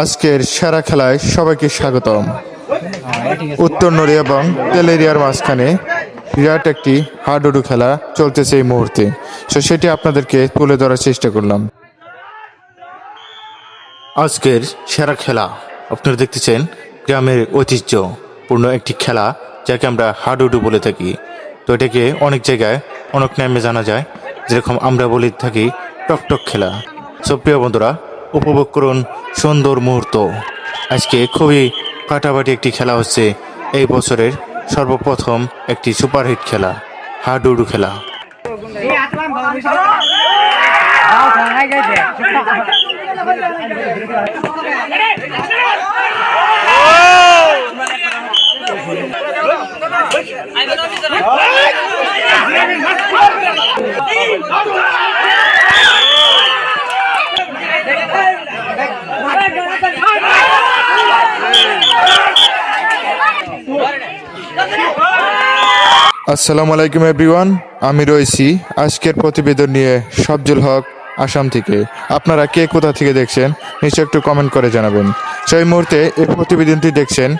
আজকের সেরা খেলায় সবাইকে স্বাগতম। উত্তর নড়ি এবং তেলেরিয়ার মাঝখানে বিরাট একটি হাডুডু খেলা চলতেছে এই মুহূর্তে। তো সেটি আপনাদেরকে তুলে ধরার চেষ্টা করলাম। আজকের সেরা খেলা আপনারা দেখতেছেন গ্রামের ঐতিহ্যপূর্ণ একটি খেলা যাকে আমরা হাডুডু বলে থাকি। তো এটাকে অনেক জায়গায় অনেক নামে জানা যায়। যেরকম আমরা বলে থাকি টকটক খেলা। সো প্রিয় বন্ধুরা উপভোগ করুন সুন্দর মুহূর্ত। আজকে খুবই কাটাবাটি একটি খেলা হচ্ছে। এই বছরের সর্বপ্রথম একটি সুপারহিট খেলা, হাডুডু খেলা। আসসালামু আলাইকুম এভরিওয়ান আমি রয়েছি আজকের প্রতিবেদন নিয়ে সবজুল হক আসাম থেকে। আপনারা কে কোথা থেকে দেখছেন, নিশ্চয় একটু কমেন্ট করে জানাবেন। সেই মুহূর্তে এই প্রতিবেদনটি দেখছেন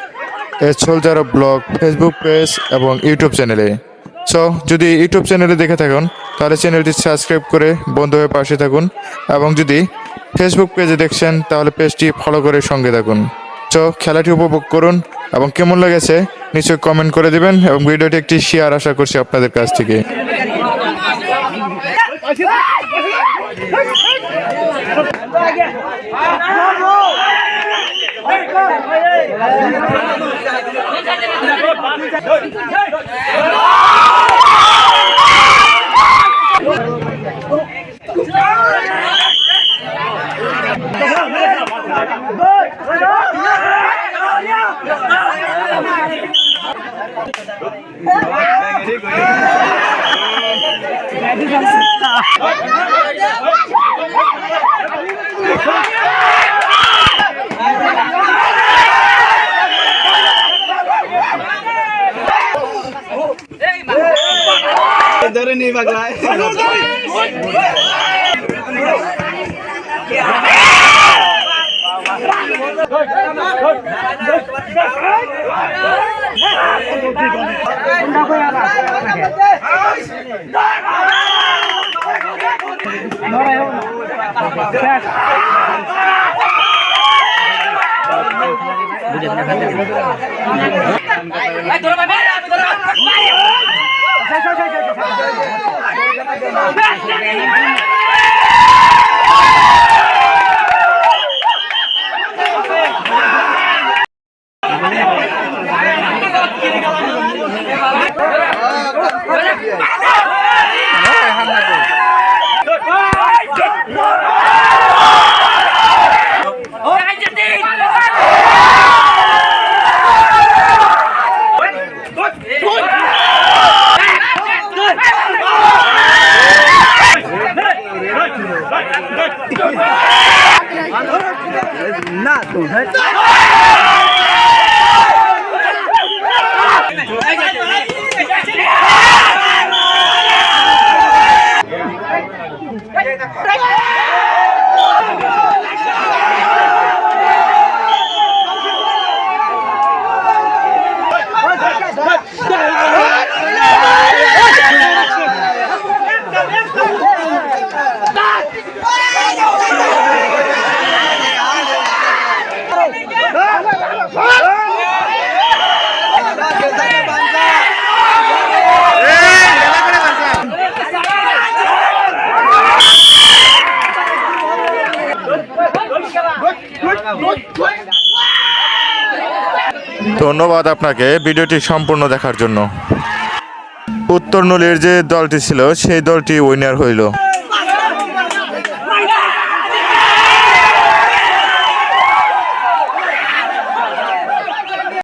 সোলজার ব্লগ ফেসবুক পেজ এবং ইউটিউব চ্যানেলে সো, যদি ইউটিউব চ্যানেলে দেখে থাকুন, তাহলে চ্যানেলটি সাবস্ক্রাইব করে বন্ধু হয়ে পাশে থাকুন এবং যদি ফেসবুক পেজে দেখছেন তাহলে পেজটি ফলো করে সঙ্গে থাকুন তো খেলাটি উপভোগ করুন এবং কেমন লেগেছে নিশ্চয়ই কমেন্ট করে দিবেন এবং ভিডিওটি একটি শেয়ার আশা করছি আপনাদের কাছ থেকে ধরে নি না তো ধন্যবাদ আপনাকে ভিডিওটি সম্পূর্ণ দেখার জন্য। উত্তর নলের যে দলটি ছিল, সেই দলটি উইনার হইল।